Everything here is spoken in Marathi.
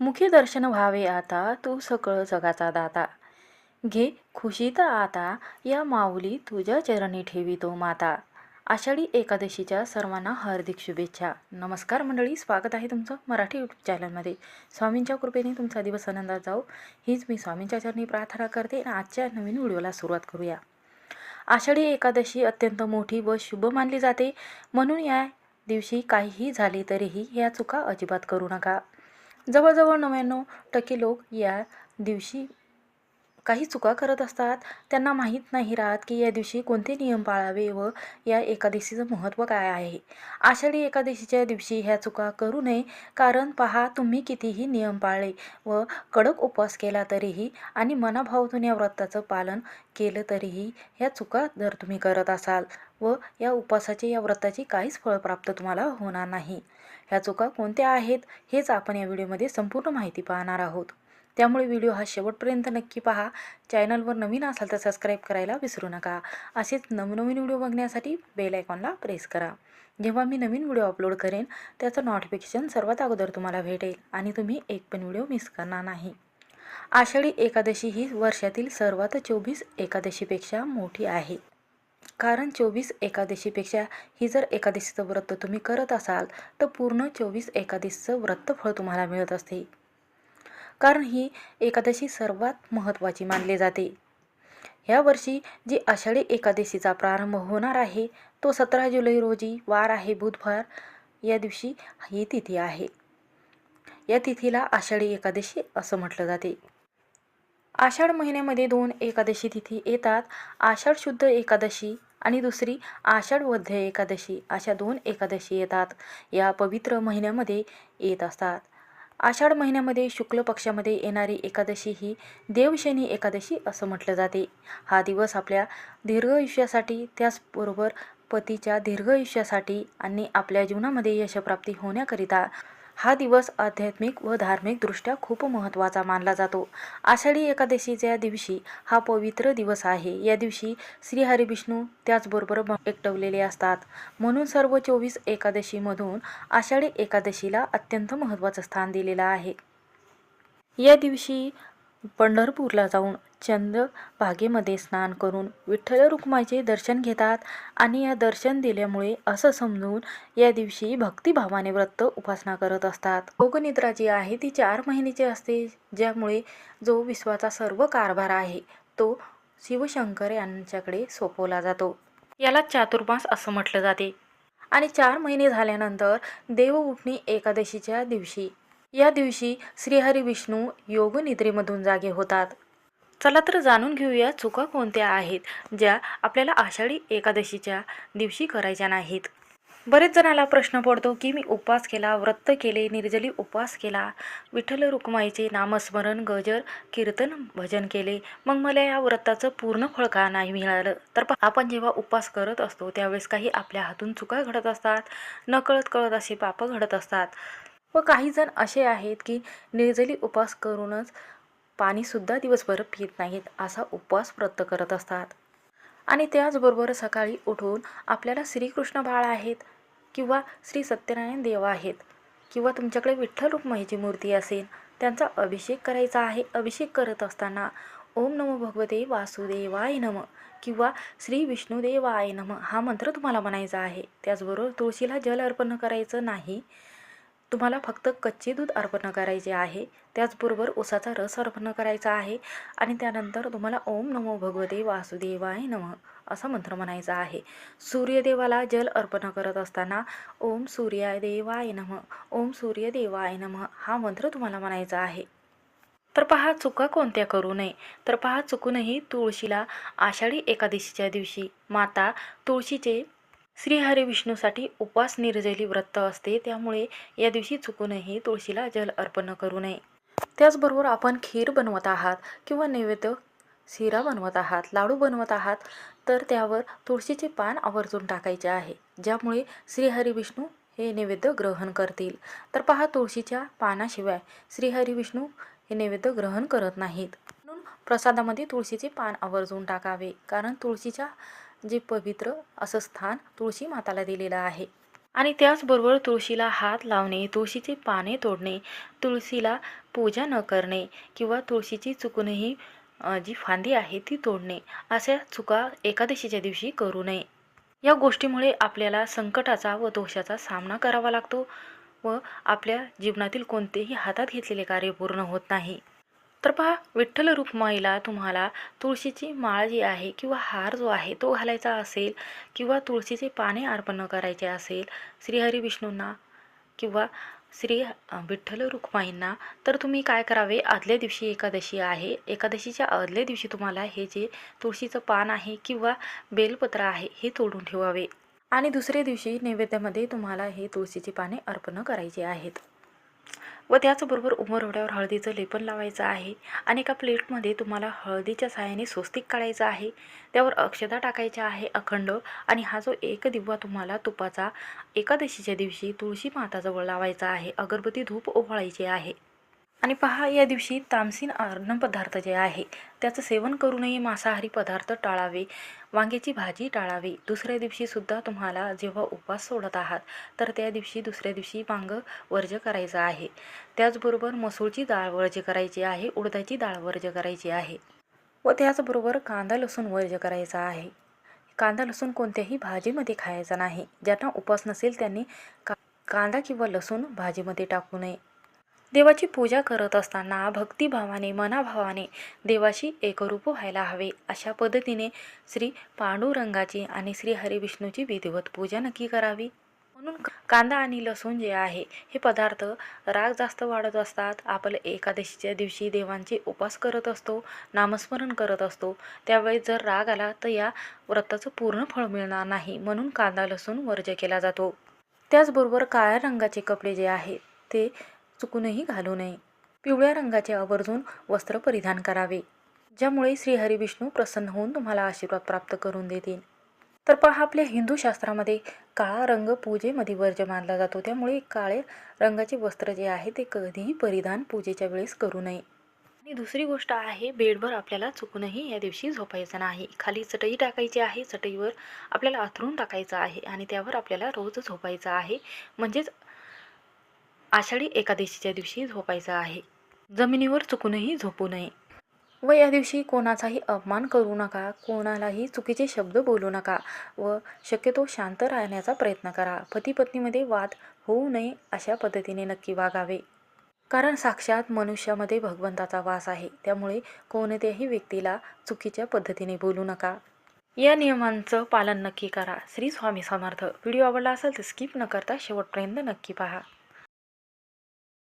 मुखी दर्शन व्हावे आता तू सकळ जगाचा दाता. घे खुशीत आता या माऊली तुझ्या चरणी ठेवितो माता. आषाढी एकादशीच्या सर्वांना हार्दिक शुभेच्छा. नमस्कार मंडळी स्वागत आहे तुमचं मराठी यूट्यूब चॅनलमध्ये स्वामींच्या कृपेने तुमचा दिवस आनंदात जाऊ हीच मी स्वामींच्या चरणी प्रार्थना करते आणि आजच्या नवीन व्हिडिओला सुरुवात करूया. आषाढी एकादशी अत्यंत मोठी व शुभ मानली जाते. म्हणून या दिवशी काहीही झाले तरीही या चुका अजिबात करू नका. जवळजवळ नव्याण्णव टक्के लोक या दिवशी काही चुका करत असतात. त्यांना माहीत नाही राहत की या दिवशी कोणते नियम पाळावे व या एकादशीचं महत्त्व काय आहे. आषाढी एकादशीच्या दिवशी ह्या चुका करू नये कारण पहा तुम्ही कितीही नियम पाळले व कडक उपवास केला तरीही आणि मनाभावातून या व्रताचं पालन केलं तरीही ह्या चुका जर तुम्ही करत असाल व या उपवासाचे या व्रताची काहीच फळ प्राप्त तुम्हाला होणार नाही. ह्या चुका कोणत्या आहेत हेच आपण या व्हिडिओमध्ये संपूर्ण माहिती पाहणार आहोत. त्यामुळे व्हिडिओ हा शेवटपर्यंत नक्की पहा. चॅनलवर नवीन असाल तर सबस्क्राईब करायला विसरू नका. असेच नवनवीन व्हिडिओ बघण्यासाठी बेल आयकॉनला प्रेस करा. जेव्हा मी नवीन व्हिडिओ अपलोड करेन त्याचं नोटिफिकेशन सर्वात अगोदर तुम्हाला भेटेल आणि तुम्ही एक पण व्हिडिओ मिस करणार नाही. आषाढी एकादशी ही वर्षातील सर्वात चोवीस एकादशीपेक्षा मोठी आहे. कारण चोवीस एकादशीपेक्षा ही जर एकादशीचं व्रत तुम्ही करत असाल तर पूर्ण चोवीस एकादशीचं व्रतफळ तुम्हाला मिळत असते. कारण ही एकादशी सर्वात महत्त्वाची मानली जाते. ह्या वर्षी जी आषाढी एकादशीचा प्रारंभ होणार आहे तो सतरा जुलै रोजी वार आहे बुधवार या दिवशी ही तिथी आहे. या तिथीला आषाढी एकादशी असं म्हटलं जाते. आषाढ महिन्यामध्ये दोन एकादशी तिथी येतात. आषाढ शुद्ध एकादशी आणि दुसरी आषाढ वध्य एकादशी. अशा दोन एकादशी येतात. या पवित्र महिन्यामध्ये येत असतात. आषाढ महिन्यामध्ये शुक्ल पक्षामध्ये येणारी एकादशी ही देवशनी एकादशी असं म्हटलं जाते. हा दिवस आपल्या दीर्घ आयुष्यासाठी त्याचबरोबर पतीच्या दीर्घ आयुष्यासाठी आणि आपल्या जीवनामध्ये यशप्राप्ती होण्याकरिता हा दिवस आध्यात्मिक व धार्मिकदृष्ट्या खूप महत्त्वाचा मानला जातो. आषाढी एकादशीच्या दिवशी हा पवित्र दिवस आहे. या दिवशी श्री विष्णू त्याचबरोबर एकटवलेले असतात. म्हणून सर्व चोवीस एकादशीमधून आषाढी एकादशीला अत्यंत महत्त्वाचं स्थान दिलेलं आहे. या दिवशी पंढरपूरला जाऊन चंद्रभागेमध्ये स्नान करून विठ्ठल रुक्माईचे दर्शन घेतात आणि या दर्शन दिल्यामुळे असं समजून या दिवशी भक्तिभावाने व्रत उपासना करत असतात. योगनिद्रा जी आहे ती चार महिन्याची असते ज्यामुळे जो विश्वाचा सर्व कारभार आहे तो शिवशंकर यांच्याकडे सोपवला जातो. याला चातुर्मास असं म्हटलं जाते. आणि चार महिने झाल्यानंतर देवउठणी एकादशीच्या दिवशी या दिवशी श्रीहरी विष्णू योगनिद्रेमधून जागे होतात. चला तर जाणून घेऊया चुका कोणत्या आहेत ज्या आपल्याला आषाढी एकादशीच्या दिवशी करायच्या नाहीत. बरेच जणाला प्रश्न पडतो की मी उपवास केला व्रत केले निर्जली उपवास केला विठ्ठल रुक्माईचे नामस्मरण गजर कीर्तन भजन केले मग मला या व्रताचं पूर्ण फळ का नाही मिळालं? तर आपण जेव्हा उपवास करत असतो त्यावेळेस काही आपल्या हातून चुका घडत असतात नकळत कळत असे पापं घडत असतात. व काही जण असे आहेत की निर्जली उपवास करूनच पाणीसुद्धा दिवसभर पित नाहीत असा उपवास व्रत करत असतात. आणि त्याचबरोबर सकाळी उठून आपल्याला श्रीकृष्ण बाळ आहेत किंवा श्री सत्यनारायण देव आहेत किंवा तुमच्याकडे विठ्ठल रुक्मयीची मूर्ती असेल त्यांचा अभिषेक करायचा आहे. अभिषेक करत असताना ओम नमो भगवते वासुदेवाय नम किंवा श्री विष्णुदेवाय नम हा मंत्र तुम्हाला म्हणायचा आहे. त्याचबरोबर तुळशीला जल अर्पण करायचं नाही तुम्हाला फक्त कच्चे दूध अर्पण करायचे आहे. त्याचबरोबर उसाचा रस अर्पण करायचा आहे. आणि त्यानंतर तुम्हाला ओम नमो भगवते वासुदेवाय नम असा मंत्र म्हणायचा आहे. सूर्यदेवाला जल अर्पण करत असताना ओम सूर्यदेवाय नम ओम सूर्यदेवाय नम हा मंत्र तुम्हाला म्हणायचा आहे. तर पहा चुका कोणत्या करू नये. तर पहा चुकूनही तुळशीला आषाढी एकादशीच्या दिवशी माता तुळशीचे श्रीहरी विष्णूसाठी उपवास निर्जली व्रत असते. त्यामुळे या दिवशी चुकूनही तुळशीला जल अर्पण करू नये. त्याचबरोबर आपण खीर बनवत आहात किंवा नैवेद्य शिरा बनवत आहात लाडू बनवत आहात तर त्यावर तुळशीचे पान आवर्जून टाकायचे आहे. ज्यामुळे श्रीहरी विष्णू हे नैवेद्य ग्रहण करतील. तर पहा तुळशीच्या पानाशिवाय श्रीहरी विष्णू हे नैवेद्य ग्रहण करत नाहीत. म्हणून प्रसादामध्ये तुळशीचे पान आवर्जून टाकावे. कारण तुळशीच्या जे पवित्र असं स्थान तुळशी माताला दिलेलं आहे. आणि त्याचबरोबर तुळशीला हात लावणे तुळशीचे पाने तोडणे तुळशीला पूजा न करणे किंवा तुळशीची चुकूनही जी फांदी आहे ती तोडणे अशा चुका एकादशीच्या दिवशी करू नये. या गोष्टीमुळे आपल्याला संकटाचा व दोषाचा सामना करावा लागतो व आपल्या जीवनातील कोणतेही हातात घेतलेले कार्य पूर्ण होत नाही. तर पहा विठ्ठल रुक्माईला तुम्हाला तुळशीची माळ जी आहे किंवा हार जो आहे तो घालायचा असेल किंवा तुळशीचे पाने अर्पण करायचे असेल श्रीहरी विष्णूंना किंवा श्री विठ्ठल रुक्माईंना तर तुम्ही काय करावे? आदल्या दिवशी एकादशी आहे. एकादशीच्या आदल्या दिवशी तुम्हाला हे जे तुळशीचं पान आहे किंवा बेलपत्र आहे हे तोडून ठेवावे. आणि दुसऱ्या दिवशी नैवेद्यामध्ये तुम्हाला हे तुळशीची पाने अर्पण करायची आहेत. व त्याचबरोबर उमरवड्यावर हळदीचं लेपन लावायचं आहे. आणि एका प्लेटमध्ये तुम्हाला हळदीच्या साहाय्याने स्वस्तिक काढायचं आहे. त्यावर अक्षता टाकायच्या आहे अखंड. आणि हा जो एक दिवा तुम्हाला तुपाचा एकादशीच्या दिवशी तुळशी माताजवळ लावायचा आहे. अगरबत्ती धूप ओवाळायची आहे. आणि पहा या दिवशी तामसीन अन्न पदार्थ जे आहे त्याचं सेवन करू नये मांसाहारी पदार्थ टाळावे वांग्याची भाजी टाळावी. दुसऱ्या दिवशीसुद्धा तुम्हाला जेव्हा उपवास सोडत आहात तर त्या दिवशी दुसऱ्या दिवशी वांग वर्ज करायचं आहे. त्याचबरोबर मसूरची डाळ वर्ज करायची आहे उडदाची डाळ वर्ज करायची आहे. व त्याचबरोबर कांदा लसूण वर्ज करायचा आहे. कांदा लसूण कोणत्याही भाजीमध्ये खायचा नाही. ज्यांना उपवास नसेल त्यांनी का कांदा किंवा लसूण भाजीमध्ये टाकू नये. देवाची पूजा करत असताना भक्तिभावाने मनाभावाने देवाशी एकरूप व्हायला हवे. अशा पद्धतीने श्री पांडुरंगाची आणि श्री हरिविष्णूची विधिवत पूजा नक्की करावी. म्हणून कांदा आणि लसूण जे आहे हे पदार्थ राग जास्त वाढत असतात. आपण एकादशीच्या दिवशी देवांचे उपास करत असतो नामस्मरण करत असतो. त्यावेळी जर राग आला तर या व्रताचं पूर्ण फळ मिळणार नाही म्हणून कांदा लसूण वर्ज केला जातो. त्याचबरोबर काळ्या रंगाचे कपडे जे आहेत ते चुकूनही घालू नये. पिवळ्या रंगाचे आवर्जून वस्त्र परिधान करावे. ज्यामुळे श्रीहरी विष्णू प्रसन्न होऊन तुम्हाला आशीर्वाद प्राप्त करून देतील. तर पहा आपल्या हिंदू शास्त्रामध्ये काळा रंग पूजेमध्ये वर्ज्य मानला जातो. त्यामुळे काळे रंगाचे वस्त्र जे आहे ते कधीही परिधान पूजेच्या वेळेस करू नये. आणि दुसरी गोष्ट आहे बेडवर आपल्याला चुकूनही या दिवशी झोपायचं नाही. खाली चटई टाकायची आहे. चटईवर आपल्याला अथरून टाकायचं आहे आणि त्यावर आपल्याला रोज झोपायचं आहे. म्हणजेच आषाढी एकादशीच्या दिवशी झोपायचं आहे. जमिनीवर चुकूनही झोपू नये. व या दिवशी कोणाचाही अपमान करू नका. कोणालाही चुकीचे शब्द बोलू नका. व शक्यतो शांत राहण्याचा प्रयत्न करा. पती पत्नीमध्ये वाद होऊ नये अशा पद्धतीने नक्की वागावे. कारण साक्षात मनुष्यामध्ये भगवंताचा वास आहे. त्यामुळे कोणत्याही व्यक्तीला चुकीच्या पद्धतीने बोलू नका. या नियमांचं पालन नक्की करा. श्री स्वामी समर्थ. व्हिडिओ आवडला असेल तर स्किप न करता शेवटपर्यंत नक्की पहा.